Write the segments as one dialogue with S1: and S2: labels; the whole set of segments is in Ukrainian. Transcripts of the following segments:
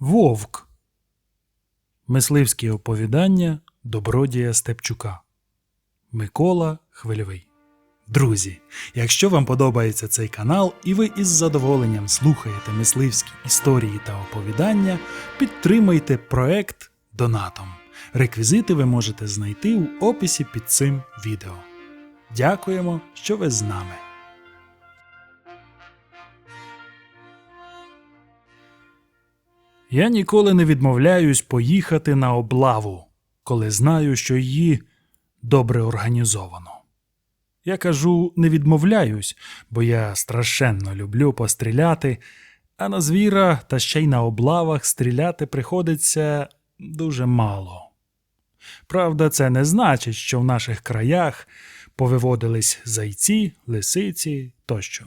S1: Вовк. Мисливські оповідання Добродія Степчука. Микола Хвильовий. Друзі, якщо вам подобається цей канал і ви із задоволенням слухаєте мисливські історії та оповідання, підтримайте проект донатом. Реквізити ви можете знайти у описі під цим відео. Дякуємо, що ви з нами. Я ніколи не відмовляюсь поїхати на облаву, коли знаю, що її добре організовано. Я кажу, не відмовляюсь, бо я страшенно люблю постріляти, а на звіра та ще й на облавах стріляти приходиться дуже мало. Правда, це не значить, що в наших краях повиводились зайці, лисиці тощо.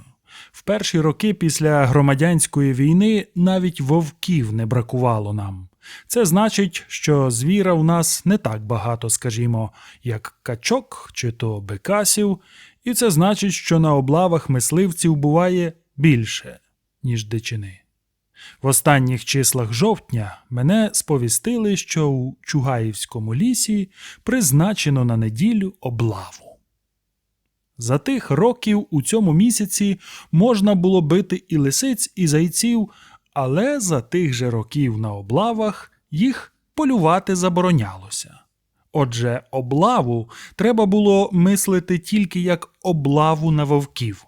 S1: В перші роки після громадянської війни навіть вовків не бракувало нам. Це значить, що звіра у нас не так багато, скажімо, як качок чи то бекасів, і це значить, що на облавах мисливців буває більше, ніж дичини. В останніх числах жовтня мене сповістили, що у Чугаївському лісі призначено на неділю облаву. За тих років у цьому місяці можна було бити і лисиць, і зайців, але за тих же років на облавах їх полювати заборонялося. Отже, облаву треба було мислити тільки як облаву на вовків.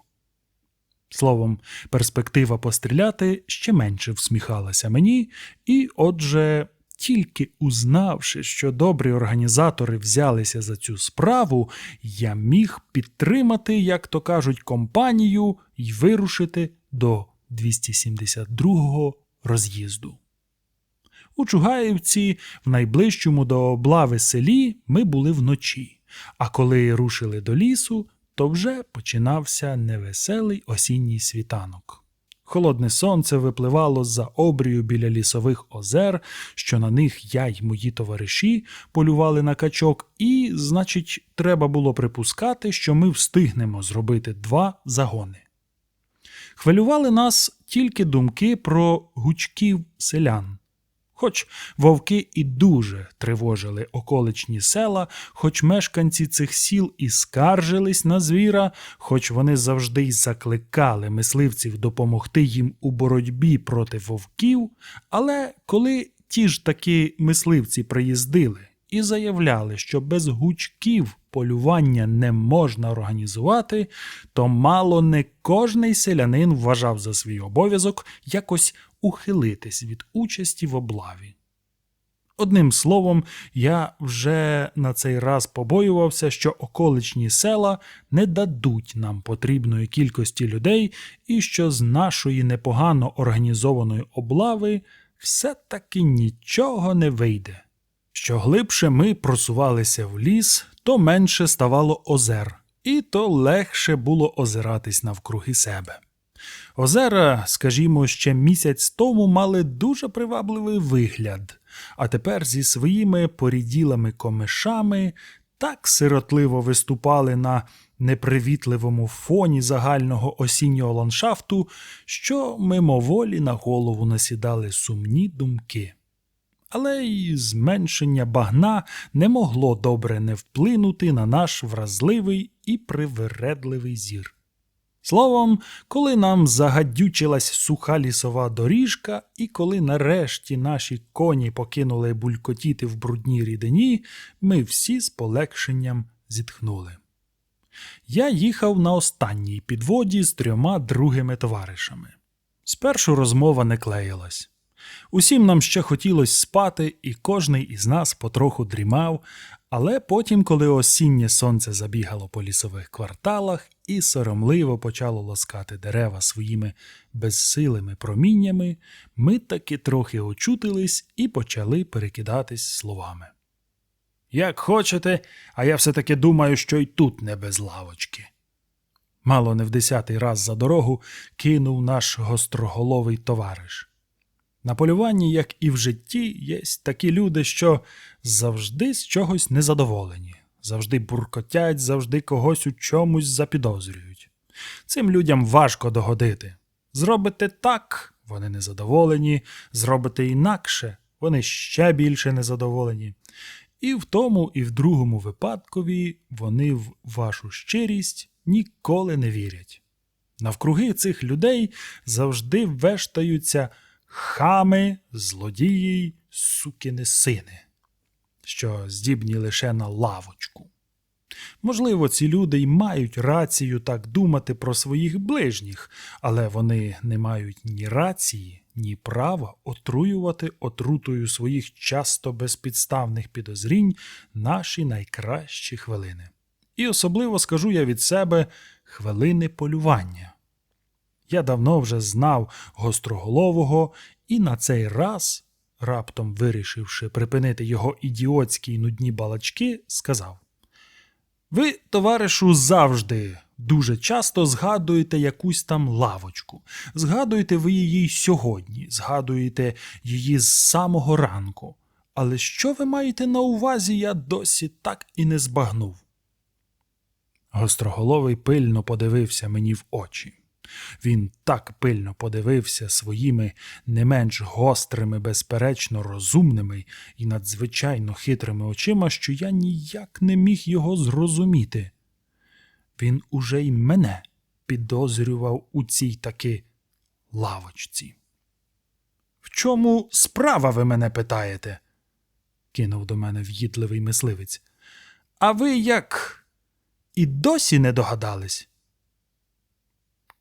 S1: Словом, перспектива постріляти ще менше всміхалася мені, і, отже, тільки узнавши, що добрі організатори взялися за цю справу, я міг підтримати, як то кажуть, компанію і вирушити до 272-го роз'їзду. У Чугаївці, в найближчому до облави селі, ми були вночі, а коли рушили до лісу, то вже починався невеселий осінній світанок. Холодне сонце випливало з-за обрію біля лісових озер, що на них я й мої товариші полювали на качок, і, значить, треба було припускати, що ми встигнемо зробити два загони. Хвилювали нас тільки думки про гучків селян. Хоч вовки і дуже тривожили околичні села, хоч мешканці цих сіл і скаржились на звіра, хоч вони завжди й закликали мисливців допомогти їм у боротьбі проти вовків, але коли ті ж таки мисливці приїздили і заявляли, що без гучків полювання не можна організувати, то мало не кожний селянин вважав за свій обов'язок якось ухилитись від участі в облаві. Одним словом, я вже на цей раз побоювався, що околичні села не дадуть нам потрібної кількості людей, і що з нашої непогано організованої облави все-таки нічого не вийде. Що глибше ми просувалися в ліс, то менше ставало озер, і то легше було озиратись навкруги себе. Озера, скажімо, ще місяць тому мали дуже привабливий вигляд, а тепер зі своїми поріділими комишами так сиротливо виступали на непривітливому фоні загального осіннього ландшафту, що мимоволі на голову насідали сумні думки. Але й зменшення багна не могло добре не вплинути на наш вразливий і привередливий зір. Словом, коли нам загадючилась суха лісова доріжка, і коли нарешті наші коні покинули булькотіти в брудній рідині, ми всі з полегшенням зітхнули. Я їхав на останній підводі з трьома другими товаришами. Спершу розмова не клеїлась. Усім нам ще хотілося спати, і кожний із нас потроху дрімав, але потім, коли осіннє сонце забігало по лісових кварталах і соромливо почало лоскати дерева своїми безсилими проміннями, ми таки трохи очутились і почали перекидатись словами. Як хочете, а я все таки думаю, що й тут не без лавочки. Мало не в десятий раз за дорогу кинув наш гостроголовий товариш. На полюванні, як і в житті, є такі люди, що завжди з чогось незадоволені, завжди буркотять, завжди когось у чомусь запідозрюють. Цим людям важко догодити. Зробите так, вони незадоволені, зробите інакше, вони ще більше незадоволені. І в тому, і в другому випадкові вони в вашу щирість ніколи не вірять. Навкруги цих людей завжди вештаються хами, злодії, сукини сини, що здібні лише на лавочку. Можливо, ці люди й мають рацію так думати про своїх ближніх, але вони не мають ні рації, ні права отруювати отрутою своїх часто безпідставних підозрінь наші найкращі хвилини. І особливо скажу я від себе хвилини полювання. Я давно вже знав гостроголового і на цей раз, раптом вирішивши припинити його ідіотські й нудні балачки, сказав: Ви, товаришу, завжди дуже часто згадуєте якусь там лавочку. Згадуєте ви її сьогодні, згадуєте її з самого ранку. Але що ви маєте на увазі, я досі так і не збагнув. Гостроголовий пильно подивився мені в очі. Він так пильно подивився своїми не менш гострими, безперечно, розумними і надзвичайно хитрими очима, що я ніяк не міг його зрозуміти. Він уже й мене підозрював у цій таки лавочці. В чому справа ви мене питаєте? кинув до мене в'їдливий мисливець. А ви як і досі не догадались?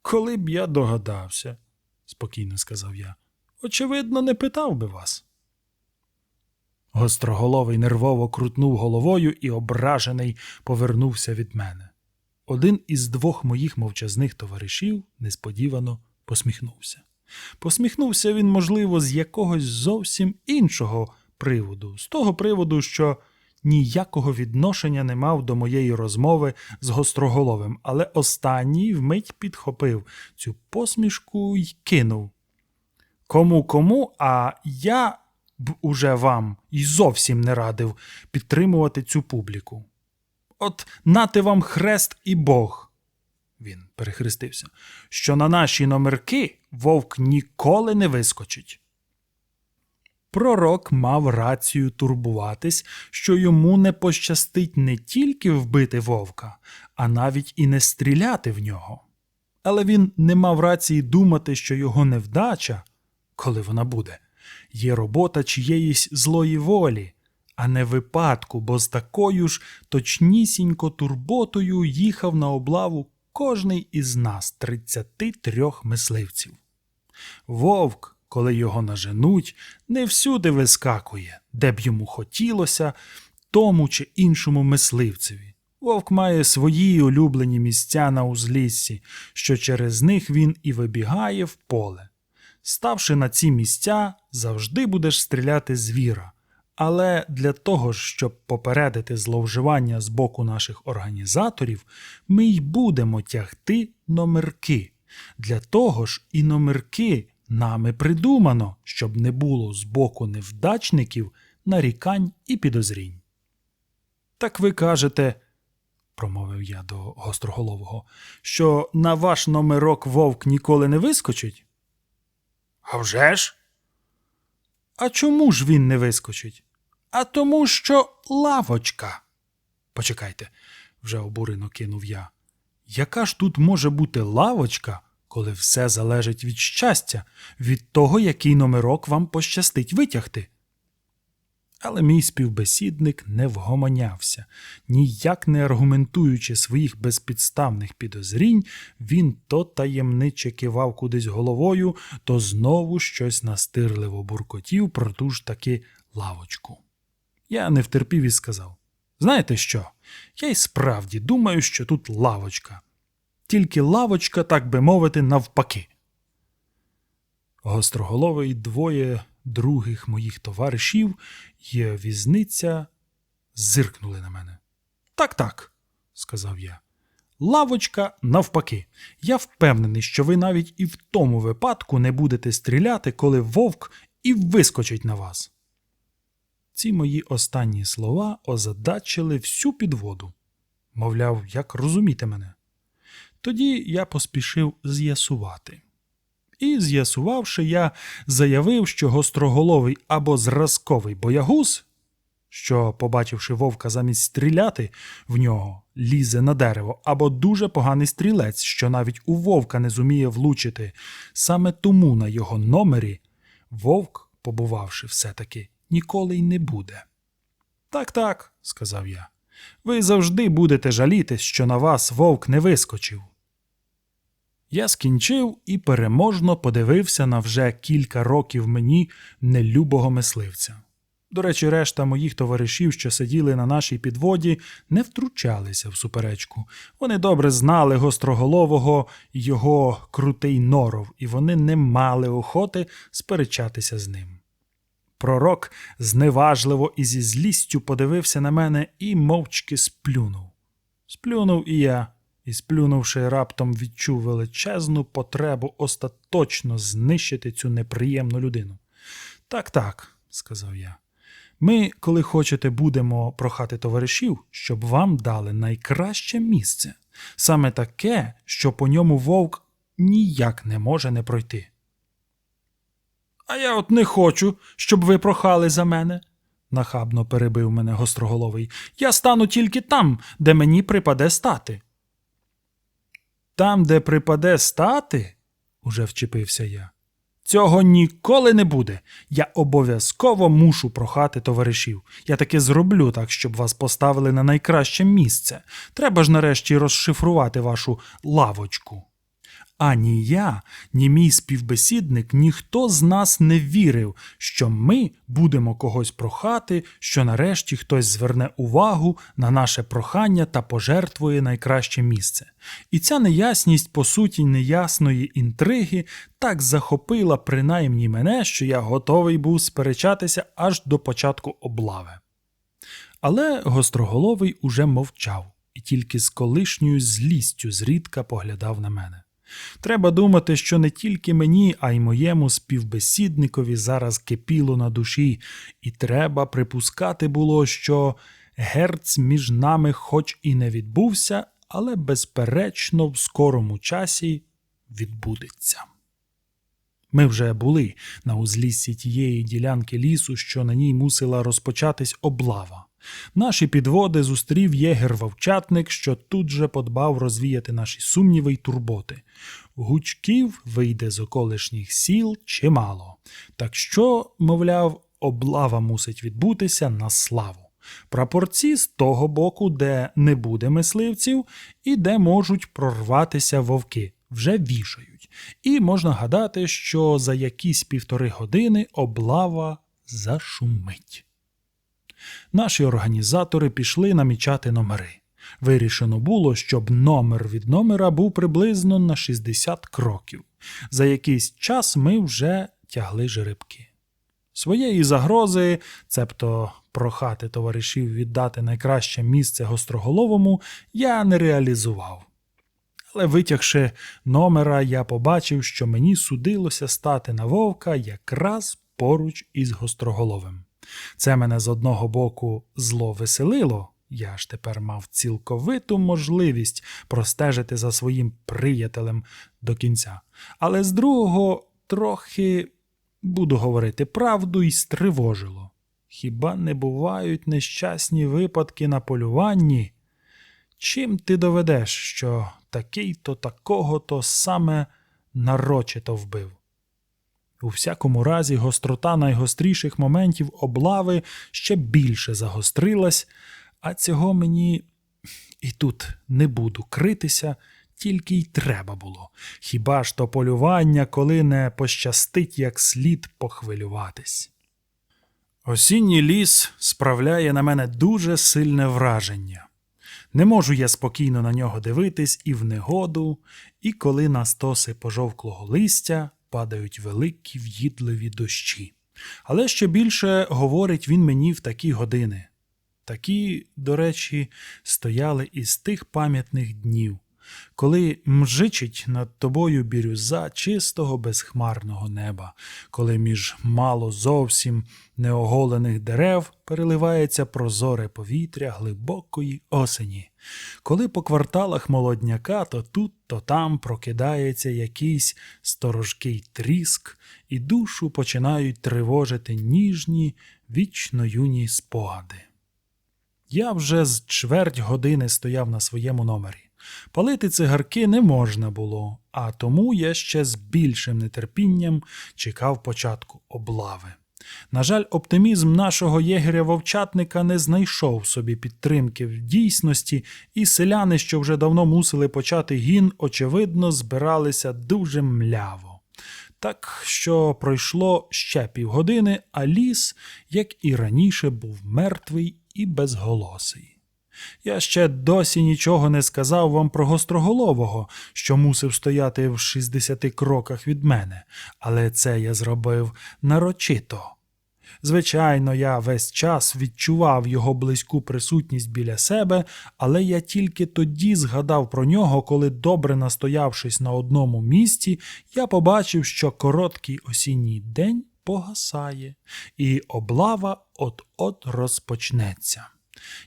S1: Коли б я догадався, спокійно сказав я, очевидно, не питав би вас. Гостроголовий нервово крутнув головою і ображений повернувся від мене. Один із двох моїх мовчазних товаришів несподівано посміхнувся. Посміхнувся він, можливо, з якогось зовсім іншого приводу, з того приводу, що ніякого відношення не мав до моєї розмови з гостроголовим, але останній вмить підхопив цю посмішку й кинув. Кому кому, а я б уже вам і зовсім не радив підтримувати цю публіку. От нати вам хрест і Бог. Він перехрестився, що на наші номерки вовк ніколи не вискочить. Пророк мав рацію турбуватись, що йому не пощастить не тільки вбити вовка, а навіть і не стріляти в нього. Але він не мав рації думати, що його невдача, коли вона буде, є робота чиєїсь злої волі, а не випадку, бо з такою ж точнісінько турботою їхав на облаву кожний із нас, 33 мисливців. Вовк коли його наженуть, не всюди вискакує, де б йому хотілося, тому чи іншому мисливцеві. Вовк має свої улюблені місця на узліссі, що через них він і вибігає в поле. Ставши на ці місця, завжди будеш стріляти звіра. Але для того, щоб попередити зловживання з боку наших організаторів, ми й будемо тягти номерки. Для того ж і номерки Нами придумано, щоб не було з боку невдачників нарікань і підозрінь. Так ви кажете, промовив я до гостроголового, що на ваш номерок вовк ніколи не вискочить? «А вже ж!» А чому ж він не вискочить? А тому, що лавочка. Почекайте, вже обурено кинув я. Яка ж тут може бути лавочка? Коли все залежить від щастя, від того, який номерок вам пощастить витягти. Але мій співбесідник не вгомонявся, ніяк не аргументуючи своїх безпідставних підозрінь, він то таємниче кивав кудись головою, то знову щось настирливо буркотів про ту ж таки лавочку. Я не втерпів і сказав Знаєте що? Я й справді думаю, що тут лавочка тільки лавочка, так би мовити, навпаки. Гостроголовий двоє других моїх товаришів і візниця зиркнули на мене. Так, так, сказав я. Лавочка навпаки. Я впевнений, що ви навіть і в тому випадку не будете стріляти, коли вовк і вискочить на вас. Ці мої останні слова озадачили всю підводу. Мовляв, як розуміти мене. Тоді я поспішив з'ясувати. І, з'ясувавши, я заявив, що гостроголовий або зразковий боягуз, що, побачивши вовка замість стріляти в нього, лізе на дерево, або дуже поганий стрілець, що навіть у вовка не зуміє влучити. Саме тому на його номері вовк, побувавши все-таки, ніколи й не буде. Так, так, сказав я. Ви завжди будете жалітись, що на вас вовк не вискочив. Я скінчив і переможно подивився на вже кілька років мені нелюбого мисливця. До речі, решта моїх товаришів, що сиділи на нашій підводі, не втручалися в суперечку. Вони добре знали гостроголового його крутий норов, і вони не мали охоти сперечатися з ним. Пророк зневажливо і зі злістю подивився на мене і мовчки сплюнув. Сплюнув і я, і сплюнувши, раптом відчув величезну потребу остаточно знищити цю неприємну людину. Так, так, сказав я. Ми, коли хочете, будемо прохати товаришів, щоб вам дали найкраще місце, саме таке, що по ньому вовк ніяк не може не пройти. А я от не хочу, щоб ви прохали за мене, нахабно перебив мене гостроголовий. Я стану тільки там, де мені припаде стати. Там, де припаде стати, уже вчепився я. Цього ніколи не буде. Я обов'язково мушу прохати товаришів. Я таки зроблю так, щоб вас поставили на найкраще місце. Треба ж нарешті розшифрувати вашу лавочку. Ані я, ні мій співбесідник, ніхто з нас не вірив, що ми будемо когось прохати, що нарешті хтось зверне увагу на наше прохання та пожертвує найкраще місце. І ця неясність, по суті, неясної інтриги так захопила принаймні мене, що я готовий був сперечатися аж до початку облави. Але гостроголовий уже мовчав і тільки з колишньою злістю зрідка поглядав на мене. Треба думати, що не тільки мені, а й моєму співбесідникові зараз кипіло на душі, і треба припускати було, що герц між нами хоч і не відбувся, але безперечно в скорому часі відбудеться. Ми вже були на узліссі тієї ділянки лісу, що на ній мусила розпочатись облава. Наші підводи зустрів єгер-вовчатник, що тут же подбав розвіяти наші сумніви й турботи. Гучків вийде з околишніх сіл чимало. Так що, мовляв, облава мусить відбутися на славу. Прапорці з того боку, де не буде мисливців, і де можуть прорватися вовки, вже вішають. І можна гадати, що за якісь півтори години облава зашумить. Наші організатори пішли намічати номери. Вирішено було, щоб номер від номера був приблизно на 60 кроків. За якийсь час ми вже тягли жеребки. Своєї загрози, цебто прохати товаришів віддати найкраще місце гостроголовому, я не реалізував. Але витягши номера, я побачив, що мені судилося стати на вовка якраз поруч із гостроголовим. Це мене з одного боку зло веселило, я ж тепер мав цілковиту можливість простежити за своїм приятелем до кінця. Але з другого трохи, буду говорити правду, і стривожило. Хіба не бувають нещасні випадки на полюванні? Чим ти доведеш, що такий-то такого-то саме нарочито вбив? У всякому разі, гострота найгостріших моментів облави ще більше загострилась, а цього мені і тут не буду критися, тільки й треба було. Хіба ж то полювання, коли не пощастить як слід похвилюватись. Осінній ліс справляє на мене дуже сильне враження. Не можу я спокійно на нього дивитись і в негоду, і коли на стоси пожовклого листя падають великі в'їдливі дощі. Але ще більше говорить він мені в такі години. Такі, до речі, стояли із тих пам'ятних днів, коли мжичить над тобою бірюза чистого безхмарного неба, коли між мало зовсім неоголених дерев переливається прозоре повітря глибокої осені, коли по кварталах молодняка то тут, то там прокидається якийсь сторожкий тріск, і душу починають тривожити ніжні, вічно юні спогади. Я вже з чверть години стояв на своєму номері. Палити цигарки не можна було, а тому я ще з більшим нетерпінням чекав початку облави. На жаль, оптимізм нашого єгеря-вовчатника не знайшов собі підтримки в дійсності, і селяни, що вже давно мусили почати гін, очевидно, збиралися дуже мляво. Так що пройшло ще півгодини, а ліс, як і раніше, був мертвий і безголосий. Я ще досі нічого не сказав вам про гостроголового, що мусив стояти в 60 кроках від мене, але це я зробив нарочито. Звичайно, я весь час відчував його близьку присутність біля себе, але я тільки тоді згадав про нього, коли, добре настоявшись на одному місці, я побачив, що короткий осінній день погасає, і облава от-от розпочнеться.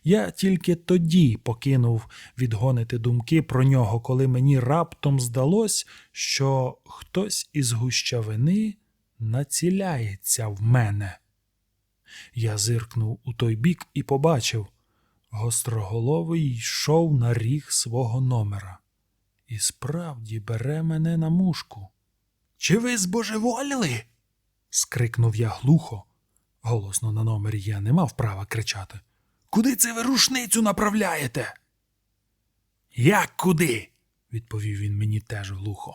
S1: Я тільки тоді покинув відгонити думки про нього, коли мені раптом здалось, що хтось із гущавини націляється в мене. Я зиркнув у той бік і побачив, гостроголовий йшов на ріг свого номера. І справді бере мене на мушку. Чи ви збожеволіли? скрикнув я глухо. Голосно на номері я не мав права кричати. Куди це ви рушницю направляєте? Як куди? відповів він мені теж глухо.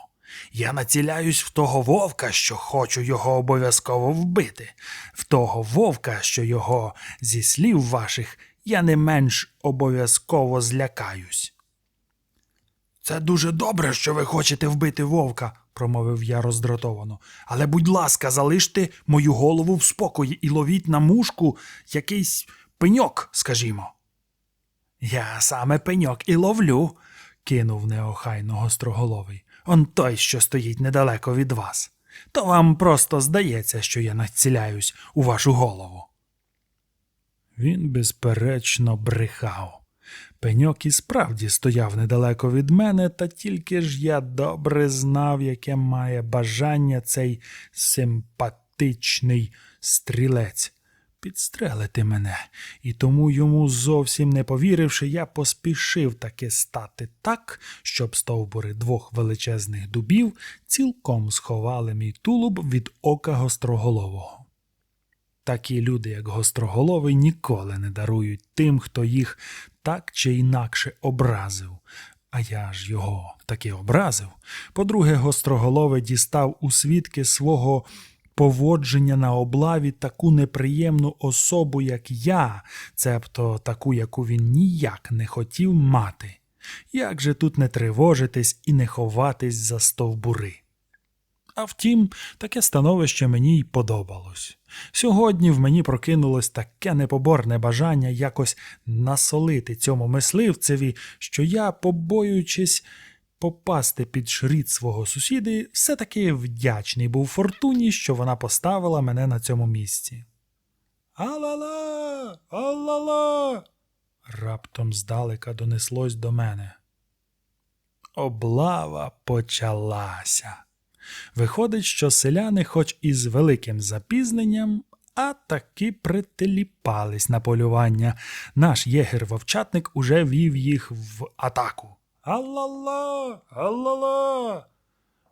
S1: Я націляюсь в того вовка, що хочу його обов'язково вбити, в того вовка, що його, зі слів ваших, я не менш обов'язково злякаюсь. Це дуже добре, що ви хочете вбити вовка, промовив я роздратовано. Але, будь ласка, залиште мою голову в спокої і ловіть на мушку якийсь пеньок, скажімо. Я саме пеньок і ловлю, кинув неохайно гостроголовий. Он той, що стоїть недалеко від вас. То вам просто здається, що я націляюсь у вашу голову. Він безперечно брехав. Пеньок і справді стояв недалеко від мене, та тільки ж я добре знав, яке має бажання цей симпатичний стрілець підстрелити мене, і тому йому, зовсім не повіривши, я поспішив таки стати так, щоб стовбури двох величезних дубів цілком сховали мій тулуб від ока гостроголового. Такі люди, як гостроголовий, ніколи не дарують тим, хто їх так чи інакше образив. А я ж його таки образив. По-друге, гостроголовий дістав у свідки свого поводження на облаві таку неприємну особу, як я, цебто таку, яку він ніяк не хотів мати. Як же тут не тривожитись і не ховатись за стовбури? А втім, таке становище мені й подобалось. Сьогодні в мені прокинулось таке непоборне бажання якось насолити цьому мисливцеві, що я, побоюючись попасти під шрід свого сусіди, все-таки вдячний був фортуні, що вона поставила мене на цьому місці. Алала, алала. раптом здалека донеслось до мене. Облава почалася. Виходить, що селяни, хоч і з великим запізненням, а таки прителіпались на полювання. Наш єгер-вовчатник уже вів їх в атаку. Аллала, аллала.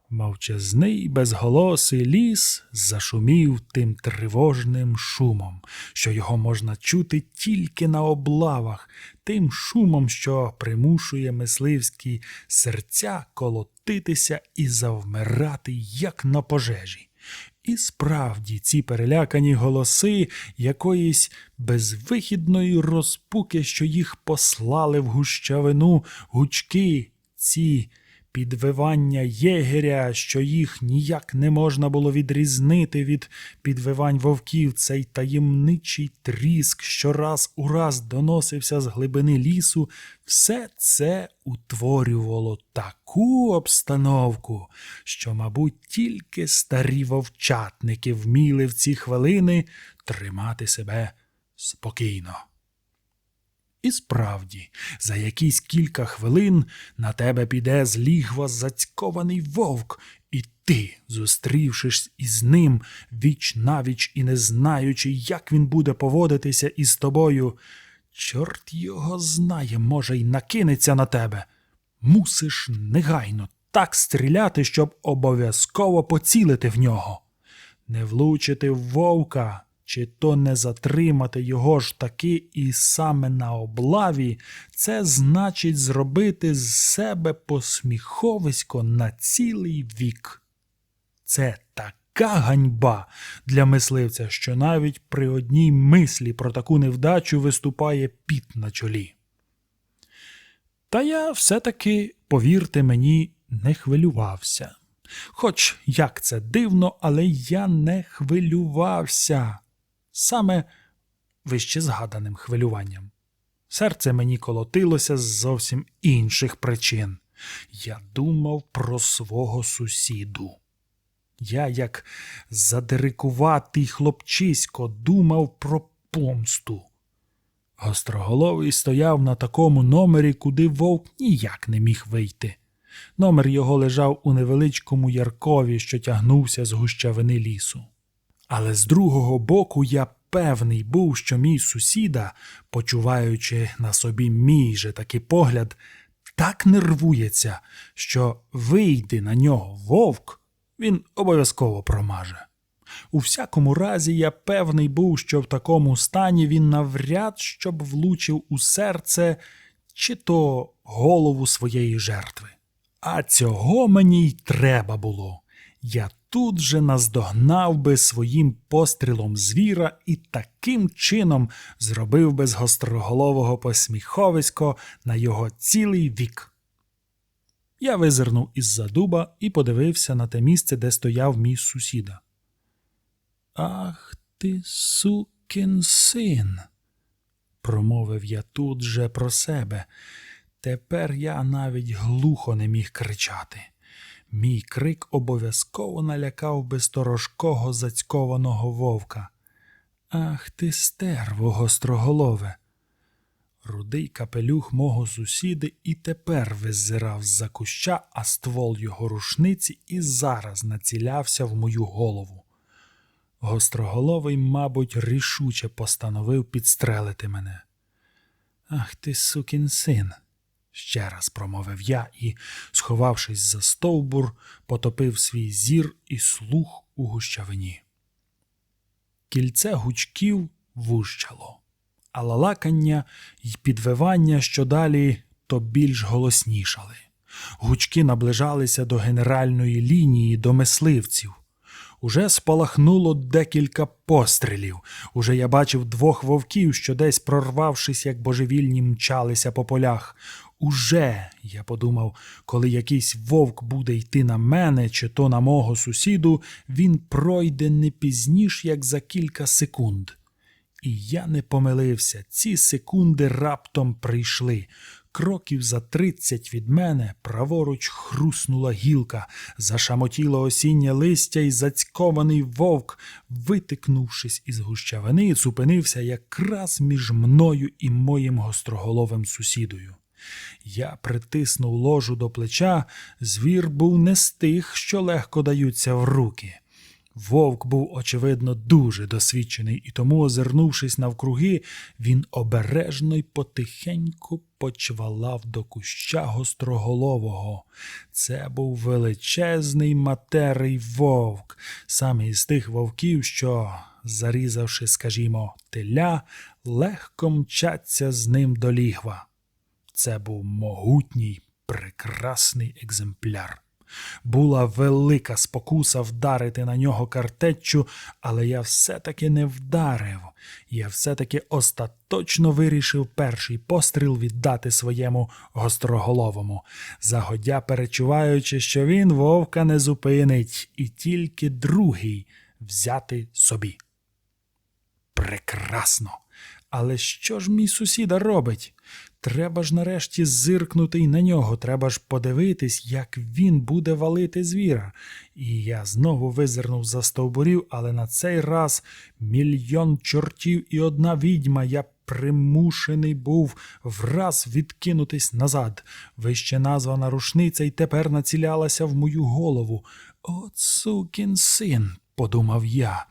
S1: Мовчазний безголосий ліс зашумів тим тривожним шумом, що його можна чути тільки на облавах, тим шумом, що примушує мисливські серця колотитися і завмирати, як на пожежі. І справді ці перелякані голоси якоїсь безвихідної розпуки, що їх послали в гущавину гучки, ці підвивання єгеря, що їх ніяк не можна було відрізнити від підвивань вовків, цей таємничий тріск, що раз у раз доносився з глибини лісу, все це утворювало таку обстановку, що, мабуть, тільки старі вовчатники вміли в ці хвилини тримати себе спокійно. І справді, за якісь кілька хвилин на тебе піде з лігва зацькований вовк, і ти, зустрівшись із ним віч навіч і не знаючи, як він буде поводитися із тобою, чорт його знає, може, й накинеться на тебе. Мусиш негайно так стріляти, щоб обов'язково поцілити в нього. Не влучити в вовка, чи то не затримати його ж таки і саме на облаві, це значить зробити з себе посміховисько на цілий вік. Це така ганьба для мисливця, що навіть при одній мислі про таку невдачу виступає піт на чолі. Та я все-таки, повірте мені, не хвилювався. Хоч як це дивно, але я не хвилювався. Саме вище згаданим хвилюванням. Серце мені колотилося з зовсім інших причин. Я думав про свого сусіду. Я, як задирикуватий хлопчисько, думав про помсту. Гостроголовий стояв на такому номері, куди вовк ніяк не міг вийти. Номер його лежав у невеличкому яркові, що тягнувся з гущавини лісу. Але з другого боку я певний був, що мій сусіда, почуваючи на собі мій же такий погляд, так нервується, що вийде на нього вовк, він обов'язково промаже. У всякому разі, я певний був, що в такому стані він навряд щоб влучив у серце чи то голову своєї жертви. А цього мені й треба було. Я тут же наздогнав би своїм пострілом звіра і таким чином зробив би з гостроголового посміховисько на його цілий вік. Я визирнув із-за дуба і подивився на те місце, де стояв мій сусіда. Ах ти, сукин син, промовив я тут же про себе. Тепер я навіть глухо не міг кричати. Мій крик обов'язково налякав би сторожкого зацькованого вовка. Ах ти, стерво, гостроголове. Рудий капелюх мого сусіди і тепер визирав з-за куща, а ствол його рушниці і зараз націлявся в мою голову. Гостроголовий, мабуть, рішуче постановив підстрелити мене. Ах ти, сукін син, ще раз промовив я і, сховавшись за стовбур, потопив свій зір і слух у гущавині. Кільце гучків вущало, а лалакання й підвивання щодалі то більш голоснішали. Гучки наближалися до генеральної лінії, до мисливців. Уже спалахнуло декілька пострілів. Уже я бачив двох вовків, що десь прорвавшись, як божевільні, мчалися по полях. Уже, я подумав, коли якийсь вовк буде йти на мене чи то на мого сусіду, він пройде не пізніш, як за кілька секунд. І я не помилився, ці секунди раптом прийшли. Кроків за тридцять від мене праворуч хруснула гілка, зашамотіло осіннє листя і зацькований вовк, витикнувшись із гущавини, зупинився якраз між мною і моїм гостроголовим сусідою. Я притиснув ложу до плеча, звір був не з тих, що легко даються в руки. Вовк був, очевидно, дуже досвідчений, і тому, озирнувшись навкруги, він обережно й потихеньку почвалав до куща гостроголового. Це був величезний материй вовк, саме із тих вовків, що, зарізавши, скажімо, теля, легко мчаться з ним до лігва. Це був могутній, прекрасний екземпляр. Була велика спокуса вдарити на нього картеччю, але я все-таки не вдарив. Я все-таки остаточно вирішив перший постріл віддати своєму гостроголовому, загодя перечуваючи, що він вовка не зупинить, і тільки другий взяти собі. Прекрасно. Але що ж мій сусіда робить? Треба ж нарешті зиркнути й на нього, треба ж подивитись, як він буде валити звіра. І я знову визирнув за стовбурів, але на цей раз мільйон чортів і одна відьма. Я примушений був враз відкинутись назад. Вище названа рушниця й тепер націлялася в мою голову. От сукін син, подумав я.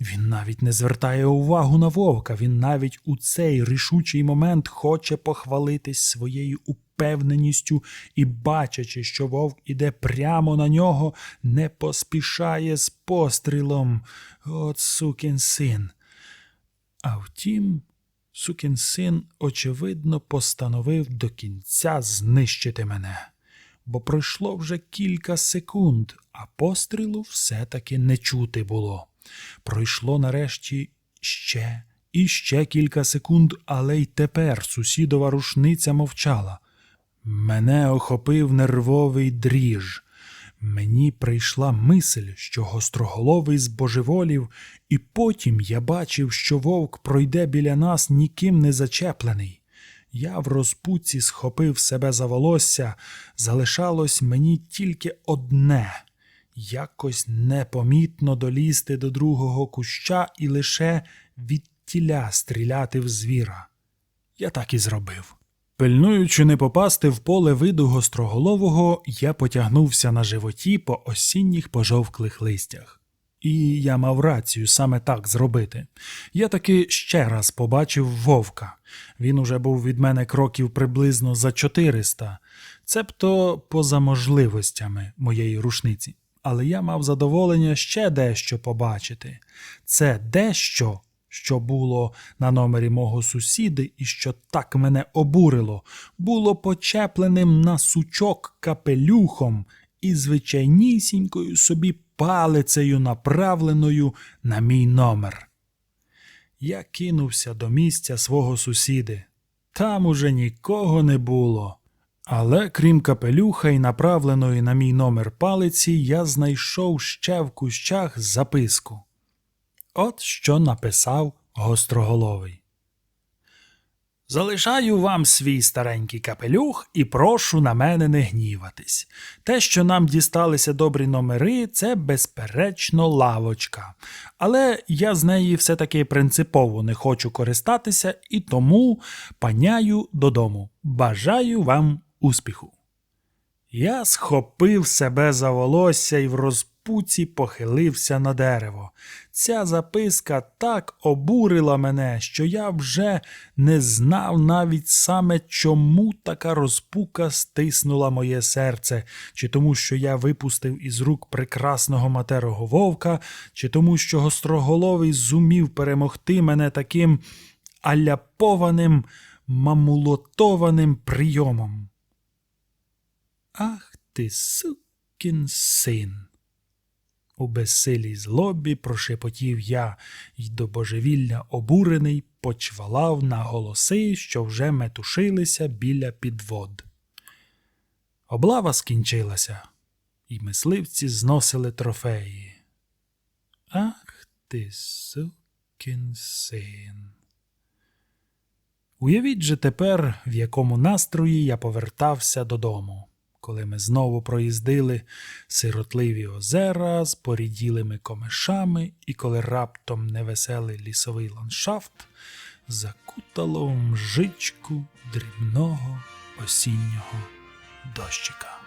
S1: Він навіть не звертає увагу на вовка, він навіть у цей рішучий момент хоче похвалитись своєю упевненістю і, бачачи, що вовк іде прямо на нього, не поспішає з пострілом. От сукін син. А втім, сукін син, очевидно, постановив до кінця знищити мене, бо пройшло вже кілька секунд, а пострілу все-таки не чути було. Пройшло нарешті ще і ще кілька секунд, але й тепер сусідова рушниця мовчала. Мене охопив нервовий дріж. Мені прийшла мисль, що гостроголовий збожеволів, і потім я бачив, що вовк пройде біля нас ніким не зачеплений. Я в розпуці схопив себе за волосся, залишалось мені тільки одне якось непомітно долізти до другого куща і лише від тіля стріляти в звіра. Я так і зробив. Пильнуючи не попасти в поле виду гостроголового, я потягнувся на животі по осінніх пожовклих листях. І я мав рацію саме так зробити. Я таки ще раз побачив вовка. Він уже був від мене кроків приблизно за 400, цебто поза можливостями моєї рушниці. Але я мав задоволення ще дещо побачити. Це дещо, що було на номері мого сусіди і що так мене обурило, було почепленим на сучок капелюхом і звичайнісінькою собі палицею, направленою на мій номер. Я кинувся до місця свого сусіди. Там уже нікого не було. Але крім капелюха і направленої на мій номер палиці, я знайшов ще в кущах записку. От що написав гостроголовий. Залишаю вам свій старенький капелюх і прошу на мене не гніватись. Те, що нам дісталися добрі номери, це безперечно лавочка. Але я з неї все-таки принципово не хочу користатися і тому паняю додому. Бажаю вам успіху. Я схопив себе за волосся і в розпуці похилився на дерево. Ця записка так обурила мене, що я вже не знав навіть саме, чому така розпука стиснула моє серце, чи тому, що я випустив із рук прекрасного матерого вовка, чи тому, що гостроголовий зумів перемогти мене таким аляпованим, мамулотованим прийомом. Ах ти, сукін син. У безсилій злобі прошепотів я й до божевілля обурений почвалав на голоси, що вже метушилися біля підвод. Облава скінчилася, і мисливці зносили трофеї. Ах ти, сукін син. Уявіть же тепер, в якому настрої я повертався додому коли ми знову проїздили сиротливі озера з поріділими комишами, і коли раптом невеселий лісовий ландшафт закутало в мжичку дрібного осіннього дощика.